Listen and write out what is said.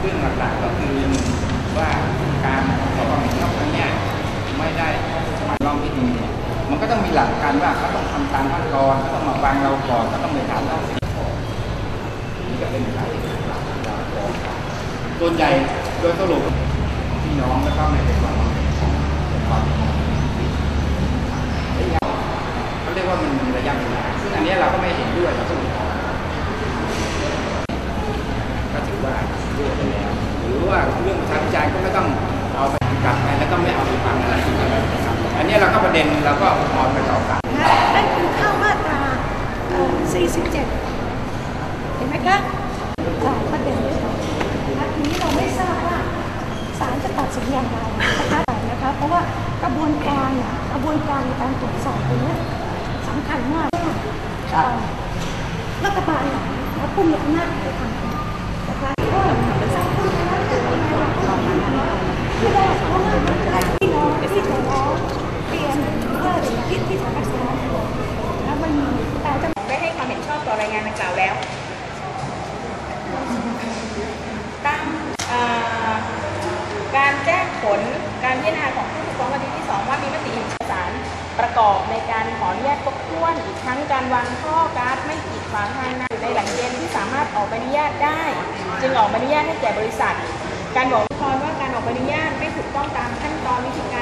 เรื่องหลักๆก็คือว่าการขอความเห็นชอบครั้งเนี้ยไม่ได้มาลองพิธีเนี่ยมันก็ต้องมีหลั การว่าเขาต้องทำตามขั้นตอนเขาต้องมาฟังเราก่อนเขาต้องไปถามเรานี่ก็เป็นหลักส่วนใหญ่โดยสรุปพี่น้องแล้วก็ในเป็นความความเขาเรียกว่ามันมีระยะเวลาซึ่งอันนี้เราก็ไม่เห็นด้วยเราก็ไม่ก็ถือว่ารั่วไปแล้ว หรือว่าเรื่องประชาพิจารณ์ก็ไม่ต้องเอาไปกลับไปแล้วก็ไม่เอาไปฟังอะไรนอันนี้เราก็ประเด็นเราก็ออนไปต่อกันคือเข้ามาตราเอ่อ 47 เห็นไหมคะหลายประเด็นด้วยกันนะคะทีนี้เราไม่ทราบว่าศาลจะตัดสินอย่างไรนะคะนะคะ เพราะว่ากระบวนการน่ะกระบวนการในการตรวจสอบตรงเนี้ยสำคัญมากเอ่อรัฐบาลไหนและผู้มีอำนาจในทางการนะคะก็สังคมนั้นจะทำไงเราก็ไม่ได้ไม่ได้เพราะว่าพี่น้องที่จะร้องเตรียมเพื่อที่ที่จะรักษาแล้วมันมีแต่จะ ได้ให้ความเห็นชอบต่อรายงานดังกล่าวแล้วตั้งเอ่อการแจ้ง ผลการพิจารณาของผู้ถูกฟ้องคดีที่ 2 ว่ามีมติเอกสารประกอบในการขออนุญาตครบถ้วนอีกทั้งการวางข้อก๊าซไม่กีดขวางทางน้ำในหลังเย็นที่สามารถออกใบอนุญาตได้ จึงออกใบอนุญาตให้แก่บริษัท การบอกอุทธรว่าการออกใบอนุญาตไม่ถูกต้องตามขั้นตอนวิธีการ